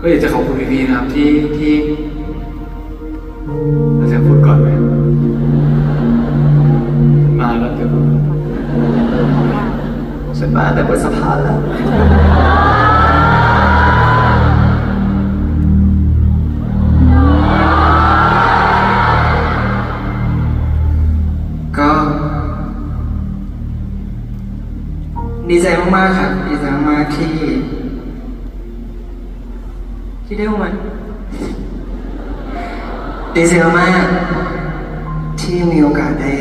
ก็อยากจะขอบคุณพี่ๆนะครับที่ที่เราจะพูดก่อนไหมมาแล้วจะพูดฉันมาแต่บนสะพานแล้วก็ดีใจมากๆครับ ดีใจมากๆที่ ที่ได้มาดีใจมากๆที่มีโอกาสได้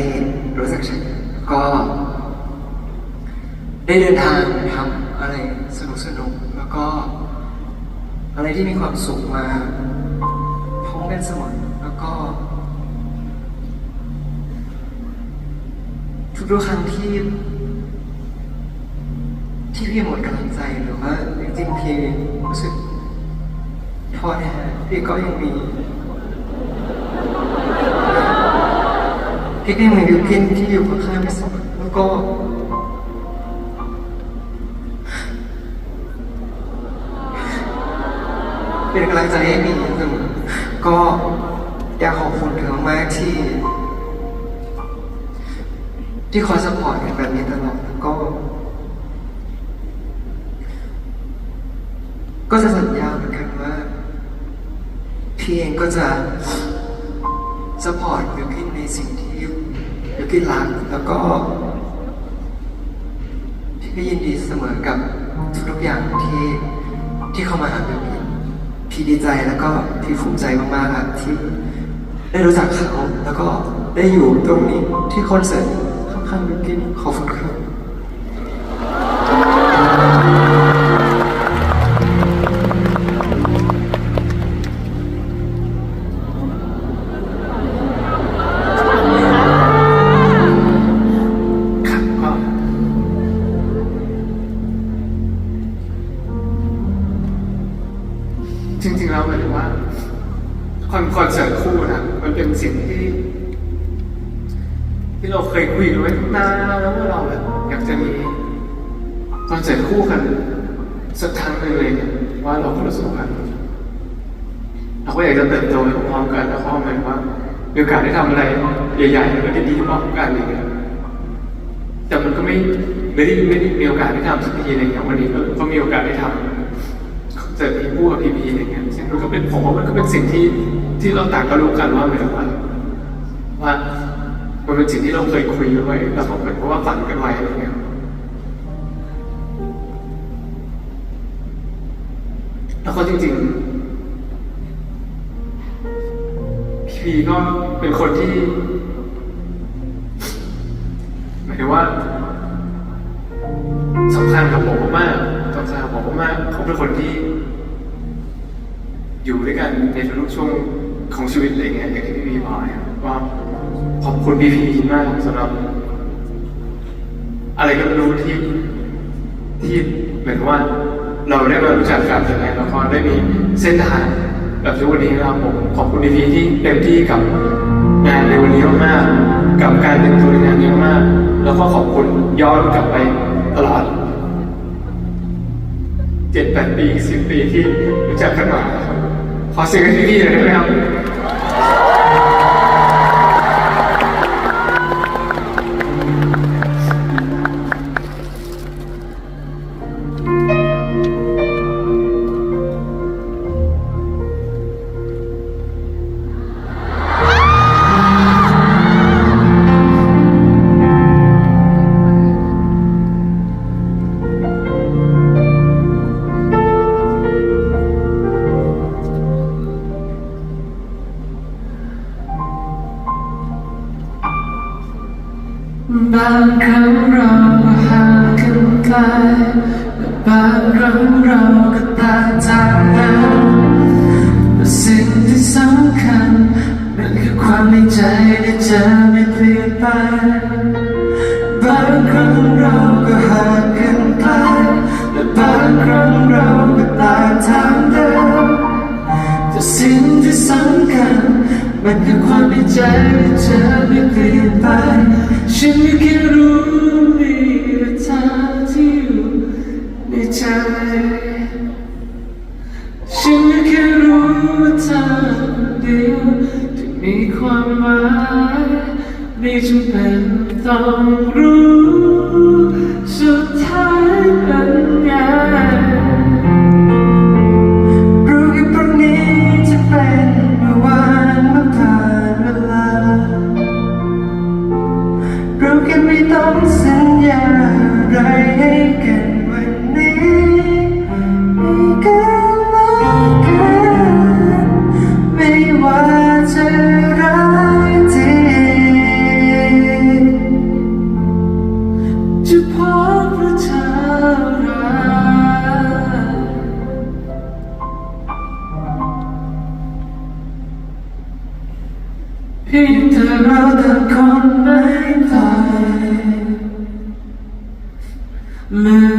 รู้จักฉันก็ ได้เดินทางทำอะไรสนุกสนุกแล้วก็ อะไรที่มีความสุขมาพร้อมกันเสมอแล้วก็ ทุกๆครั้งที่ ที่พี่หมดกำลังใจหรือว่าจริงๆพี่รู้สึก ท้อแท้พี่ก็ยังมีพี่ก็ยังมีบิวกินที่อยู่ข้างๆพี่สมแล้วก็เป็นกำลังใจให้มีเสมอก็อยากขอบคุณเธอมากที่ ที่คอยสปอร์ตกันแบบนี้ตลอดแล้วก็ ก็จะสัญญาเหมือนกันว่า พี่เองก็จะสปอร์ตบิวกินในสิ่งที่บิวกินรักแล้วก็ พี่ก็ยินดีเสมอกับทุกๆอย่างที่ที่เข้ามาหาบิวกินพี่ดีใจแล้วก็พี่ภูมิใจมากๆครับที่ได้รู้จักเขาแล้วก็ได้อยู่ตรงนี้ที่คอนเสิร์ตข้างๆบิวกินขอบคุณครับ จริงๆแล้วหมายถึงว่าคอนคอนเสิร์ตคู่นะมันเป็นสิ่งที่ ที่เราเคยคุยกันไว้นานแล้วว่าเราแบบอยากจะมีคอนเสิร์ตคู่กัน สักครั้งหนึ่งเลยเนี่ยว่าเราก็รู้สึกว่าเราก็อยากจะเติบโตพร้อมกันแล้วก็หมายถึงว่ามีโอกาสได้ทำอะไรใหญ่ๆแล้วก็ดีๆพร้อมกันอะไรอย่างเงี้ยแต่มันก็ไม่ไม่ได้ไม่ได้มีโอกาสได้ทำสักทีอะไรเงี้ยวันนี้ก็มีโอกาสได้ทำ จอพีพูกับพีพีอะไรเงี้ยซึ่งมันก็เป็นผมว่ามันก็เป็นสิ่งที่ที่เราต่างก็รู้กันว่าหมายถึงว่าว่ามันเป็นสิ่งที่เราเคยคุยกันไว้แล้วก็เหมือนกับว่าฝันกันไว้อะไรเงี้ยแล้วก็จริงๆพีพีก็เป็นคนที่หมายถึงว่าสำคัญกับผมมากๆสำคัญกับ ผมมาเขาเป็นคนที่ อยู่ด้วยกันในทุกช่วงของชีวิตอะไรเงี้ยอย่างที่พี่พีบอกเนี่ยก็ขอบคุณพี่พีมากสำหรับ อะไรก็รู้ที่ที่เหมือนว่าเราได้มารู้จักกันยังไงแล้วก็ได้มีเส้นทางแบบทุกวันนี้นะครับผมขอบคุณพี่พีที่เต็มที่กับงานในวันนี้มากๆกับการเป็นตัวในงานนี้มาก แล้วก็ขอบคุณย้อนกลับไปตลอด เจ็ดแปดปีสิบปีที่รู้จักกันมาขอเสียงให้พี่ๆหน่อยได้ไหมครับบ บางครั้งเราก็ต่างจากกันแต่สิ่งที่สำคัญมันคือความในใจที่จะไม่เปลี่ยนไปบางครั้งเราก็ห่างกันไกลแต่บางครั้งเราก็ตาทางเดินแต่สิ่งที่สำคัญมันคือความในใจที่เธอไม่เปลี่ยนไปฉันแค่รู้ จะพบพะเธอรักเพียงแต่าต่างคนไม่ตาย